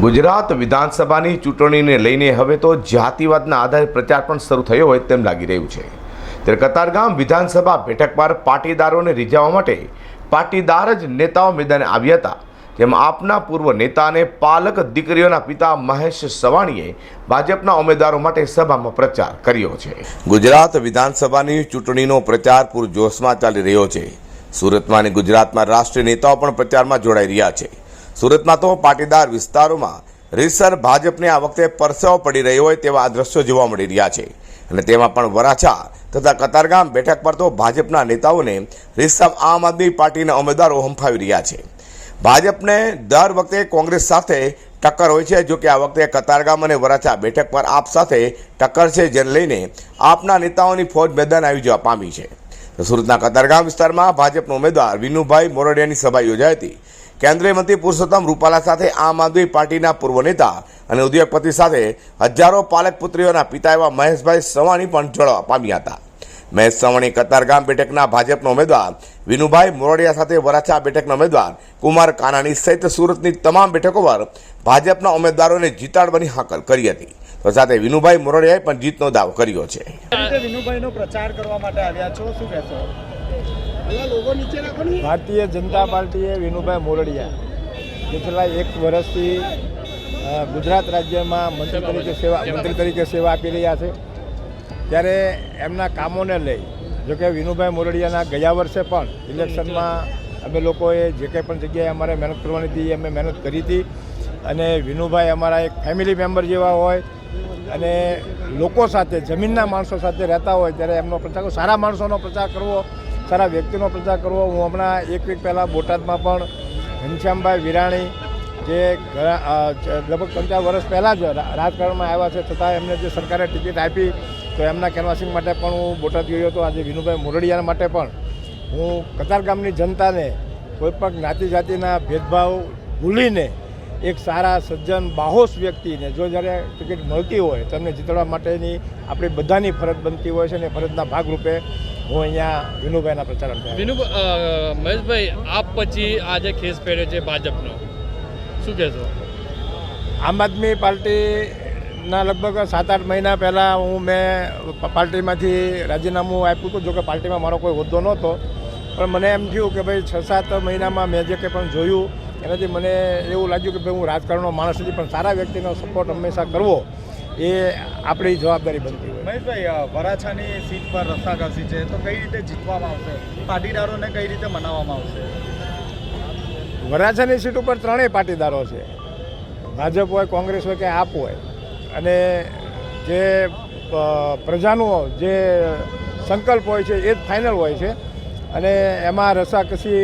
ગુજરાત વિધાનસભાની ચૂંટણીને લઈને હવે તો જાતિવાદના આધારે પ્રચાર પણ શરૂ થયો હોય તેમ લાગી રહ્યું છે. ત્યારે કતારગામ વિધાનસભા બેઠક પર પાટીદારોને રીઝવવા માટે પાટીદાર જ નેતાઓ મેદાને આવ્યા હતા. જેમાં આપના પૂર્વ નેતા અને પાલક દીકરીઓના પિતા મહેશ સવાણીએ ભાજપના ઉમેદવારો માટે સભામાં પ્રચાર કર્યો છે. ગુજરાત વિધાનસભાની ચૂંટણીનો પ્રચાર પૂરજોશમાં ચાલી રહ્યો છે. સુરતમાં અને ગુજરાતમાં રાષ્ટ્રીય નેતાઓ પણ પ્રચારમાં જોડાઈ રહ્યા છે. સુરતમાં તો પાટીદાર વિસ્તારોમાં રીતસર ભાજપને આ વખતે પરસેવો પડી રહ્યો હોય તેવા દ્રશ્યો જોવા મળી રહ્યા છે. અને તેમાં પણ વરાછા તથા કતારગામ બેઠક પર તો ભાજપના નેતાઓને રીતસર આમ આદમી પાર્ટીના ઉમેદવારો હંફાવી રહ્યા છે. ભાજપને દર વખતે કોંગ્રેસ સાથે ટક્કર હોય છે, જોકે આ વખતે કતારગામ અને વરાછા બેઠક પર આપ સાથે ટક્કર છે, જેને લઈને આપના નેતાઓની ફોજ મેદાન આવી જવા પામી છે. સુરતના કતારગામ વિસ્તારમાં ભાજપના ઉમેદવાર વિનુભાઈ મોરડિયાની સભા યોજાઈ હતી. કેન્દ્રીય મંત્રી પુરુષોત્તમ રૂપાલા સાથે આમ આદમી પાર્ટીના પૂર્વ નેતા અને ઉદ્યોગપતિ સાથે હજારો પાલક પુત્રીઓના પિતા એવા મહેશભાઈ સવાણી પણ જોડવા પામ્યા હતા. મહેશ સવાણી કતારગામ બેઠકના ભાજપના ઉમેદવાર, વિનુભાઈ મોરડિયા સાથે વરાછા બેઠકના ઉમેદવાર, કુમાર કાનાણી સહિત સુરતની તમામ બેઠકો પર ભાજપના ઉમેદવારોને જીતાડવાની હાકલ કરી હતી. તો સાથે વિનુભાઈ મોરડિયાએ પણ જીતનો દાવ કર્યો છે. વિનુભાઈનો પ્રચાર કરવા માટે આવ્યા છો, શું કહેશો? ભારતીય જનતા પાર્ટીએ વિનુભાઈ મોરડિયા છેલ્લા એક વર્ષથી ગુજરાત રાજ્યમાં મંત્રી તરીકે સેવા મંત્રી તરીકે સેવા આપી રહ્યા છે. ત્યારે એમના કામોને લઈ જોકે વિનુભાઈ મોરડિયાના ગયા વર્ષે પણ ઇલેક્શનમાં અમે લોકોએ જે કંઈ પણ જગ્યાએ અમારે મહેનત કરવાની હતી અમે મહેનત કરી હતી. અને વિનુભાઈ અમારા એક ફેમિલી મેમ્બર જેવા હોય અને લોકો સાથે જમીનના માણસો સાથે રહેતા હોય ત્યારે એમનો પ્રચાર સારા માણસોનો પ્રચાર કરવો સારા વ્યક્તિનો પ્રચાર કરવો. હું હમણાં એક વીક પહેલાં બોટાદમાં પણ ઘનશ્યામભાઈ વિરાણી જે લગભગ ત્રણ ચાર વર્ષ પહેલાં જ રાજકારણમાં આવ્યા છે, છતાં એમને જે સરકારે ટિકિટ આપી, તો એમના કેનવાસિંગ માટે પણ હું બોટાદ ગયો હતો. આજે વિનુભાઈ મોરડિયા માટે પણ હું કતારગામની જનતાને કોઈપણ જ્ઞાતિ જાતિના ભેદભાવ ભૂલીને એક સારા સજ્જન, બાહોશ વ્યક્તિને જો જ્યારે ટિકિટ મળતી હોય, તો એમને જીતવા માટેની આપણી બધાની ફરજ બનતી હોય છે અને ફરજના ભાગરૂપે હું અહીંયા વિનુભાઈના પ્રચાર અર્થે આવ્યો. વિનુ મહેશભાઈ આપ પછી આજે ખેસ પહેર્યો છે ભાજપનો શું કહેશો? આમ આદમી પાર્ટીના લગભગ સાત આઠ મહિના પહેલાં હું મેં પાર્ટીમાંથી રાજીનામું આપ્યું હતું જોકે પાર્ટીમાં મારો કોઈ હોદ્દો નહોતો. પણ મને એમ થયું કે ભાઈ છ સાત મહિનામાં મેં જે કંઈ પણ જોયું એનાથી મને એવું લાગ્યું કે ભાઈ હું રાજકારણનો માણસ નથી પણ સારા વ્યક્તિનો સપોર્ટ હંમેશા કરવો. એ આપણી જવાબદારી બનતી હોય. મહેશભાઈ વરાછાની સીટ પર રસ્સાકસી છે તો કઈ રીતે જીતવામાં આવશે? પાટીદારોને કઈ રીતે મનાવવામાં આવશે? વરાછાની સીટ ઉપર ત્રણેય પાટીદારો છે. ભાજપ હોય કોંગ્રેસ હોય કે આપ હોય. અને જે પ્રજાનો જે સંકલ્પ હોય છે એ જ ફાઇનલ હોય છે. અને એમાં રસાકસી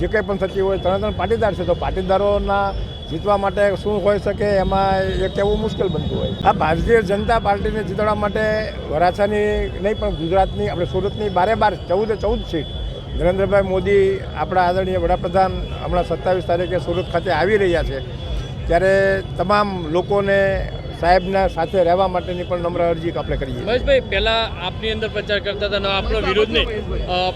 જે કંઈ પણ થતી હોય ત્રણ ત્રણ પાટીદાર છે તો પાટીદારોના જીતવા માટે શું હોઈ શકે એમાં એ કહેવું મુશ્કેલ બનતું હોય. આ ભારતીય જનતા પાર્ટીને જીતવા માટે વરાછાની નહીં પણ ગુજરાતની, આપણે સુરતની બારે બાર, ચૌદે ચૌદ સીટ નરેન્દ્રભાઈ મોદી આપણા આદરણીય વડાપ્રધાન હમણાં સત્તાવીસ તારીખે સુરત ખાતે આવી રહ્યા છે. ત્યારે તમામ લોકોને સાહેબના સાથે રહેવા માટેની પણ નમ્ર અરજી આપણે કરીએ. મહેશભાઈ, પહેલા આપની અંદર પ્રચાર કરતા હતા આપણો વિરોધની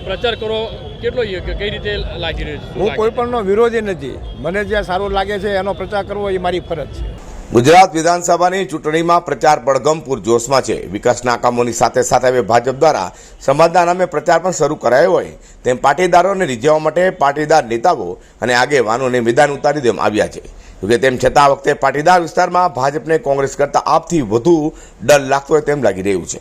પ્રચાર કરો કેટલો કઈ રીતે લાગી રહ્યો છે? હું કોઈપણનો કોઈ પણનો વિરોધી નથી. મને જ્યાં સારું લાગે છે એનો પ્રચાર કરવો એ મારી ફરજ છે. ગુજરાત વિધાનસભાની ચૂંટણીમાં પ્રચાર પડગમપુર જોશમાં છે. વિકાસના કામોની સાથે સાથે હવે ભાજપ દ્વારા સમાજના નામે પ્રચાર પણ શરૂ કરાયો હોય તેમ પાટીદારોને રીઝવવા માટે પાટીદાર નેતાઓ અને આગેવાનોને મેદાન ઉતારી દેવામાં આવ્યા છે. જોકે તેમ છતાં આ વખતે પાટીદાર વિસ્તારમાં ભાજપને કોંગ્રેસ કરતાં આપથી વધુ ડર લાગતો હોય તેમ લાગી રહ્યું છે.